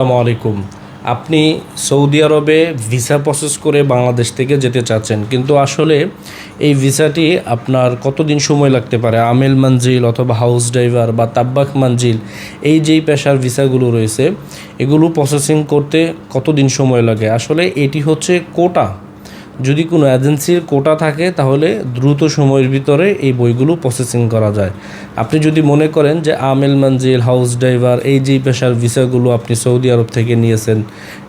আসসালামু আলাইকুম। আপনি সৌদি আরবে ভিসা প্রসেস করে বাংলাদেশ থেকে যেতে চাচ্ছেন, কিন্তু আসলে এই ভিসাটি আপনার কতদিন সময় লাগতে পারে? আমেল মঞ্জিল অথবা হাউস ড্রাইভার বা তাব্বাক মঞ্জিল, এই যেই পেশার ভিসাগুলো রয়েছে, এগুলো প্রসেসিং করতে কতদিন সময় লাগে? আসলে এটি হচ্ছে কোটা যদি কোনো এজেন্সির কোটা থাকে, তাহলে দ্রুত সময়ের ভিতরে এই বইগুলো প্রসেসিং করা যায়। আপনি যদি মনে করেন যে আমেল মঞ্জিল হাউস ড্রাইভার এই যে পেশার ভিসাগুলো আপনি সৌদি আরব থেকে নিয়েছেন,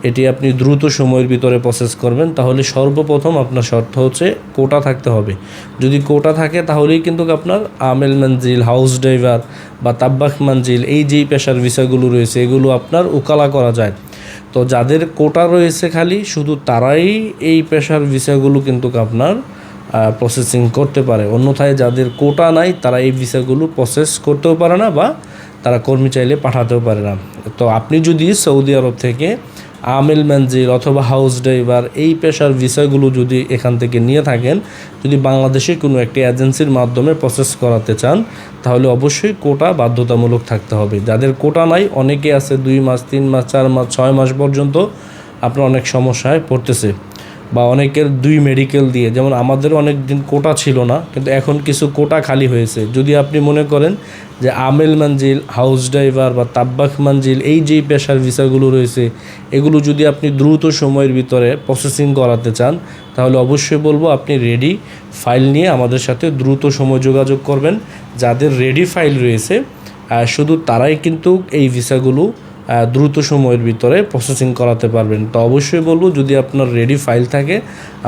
এটি আপনি দ্রুত সময়ের ভিতরে প্রসেস করবেন, তাহলে সর্বপ্রথম আপনার শর্ত হচ্ছে কোটা থাকতে হবে। যদি কোটা থাকে, তাহলেই কিন্তু আপনার আমেল মঞ্জিল হাউস ড্রাইভার বা তাব্বাক মঞ্জিল, এই যেই পেশার ভিসাগুলো রয়েছে, এগুলো আপনার উকালা করা যায়। তো যাদের কোটা রয়েছে খালি, শুধু তারাই এই পেশার ভিসাগুলো কিন্তু আপনার প্রসেসিং করতে পারে। অন্যথায় যাদের কোটা নাই, তারা এই ভিসাগুলো প্রসেস করতেও পারে না বা তারা কর্মী চাইলে পাঠাতেও পারে না। তো আপনি যদি সৌদি আরব থেকে আমেল ম্যানজিল অথবা হাউস ড্রাইভার, এই পেশার ভিসাগুলো যদি এখান থেকে নিয়ে থাকেন, যদি বাংলাদেশে কোনো একটি এজেন্সির মাধ্যমে প্রসেস করাতে চান, তাহলে অবশ্যই কোটা বাধ্যতামূলক থাকতে হবে। যাদের কোটা নাই, অনেকে আছে দুই মাস, তিন মাস, চার মাস, ছয় মাস পর্যন্ত আপনার অনেক সমস্যায় পড়তেছে। বা অনেকের দুই মেডিকেল দিয়ে, যেমন আমাদেরও অনেক দিন কোটা ছিল না, কিন্তু এখন কিছু কোটা খালি হয়েছে। যদি আপনি মনে করেন যে আমেল মঞ্জিল হাউস ড্রাইভার বা তাব্বাক মঞ্জিল এই যে পেশার ভিসাগুলো রয়েছে, এগুলো যদি আপনি দ্রুত সময়ের ভিতরে প্রসেসিং করাতে চান, তাহলে অবশ্যই বলব আপনি রেডি ফাইল নিয়ে আমাদের সাথে দ্রুত সময় যোগাযোগ করবেন। যাদের রেডি ফাইল রয়েছে শুধু তারাই কিন্তু এই ভিসাগুলো দ্রুত সময়ের ভিতরে প্রসেসিং করাতে পারবেন। তো অবশ্যই বলব, যদি আপনার রেডি ফাইল থাকে,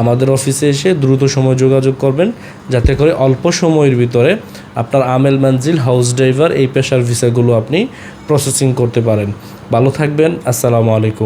আমাদের অফিসে এসে দ্রুত সময় যোগাযোগ করবেন, যাতে করে অল্প সময়ের ভিতরে আপনার আমেল মঞ্জিল হাউস ড্রাইভার এই পেশার ভিসাগুলো আপনি প্রসেসিং করতে পারেন। ভালো থাকবেন, আসসালামু আলাইকুম।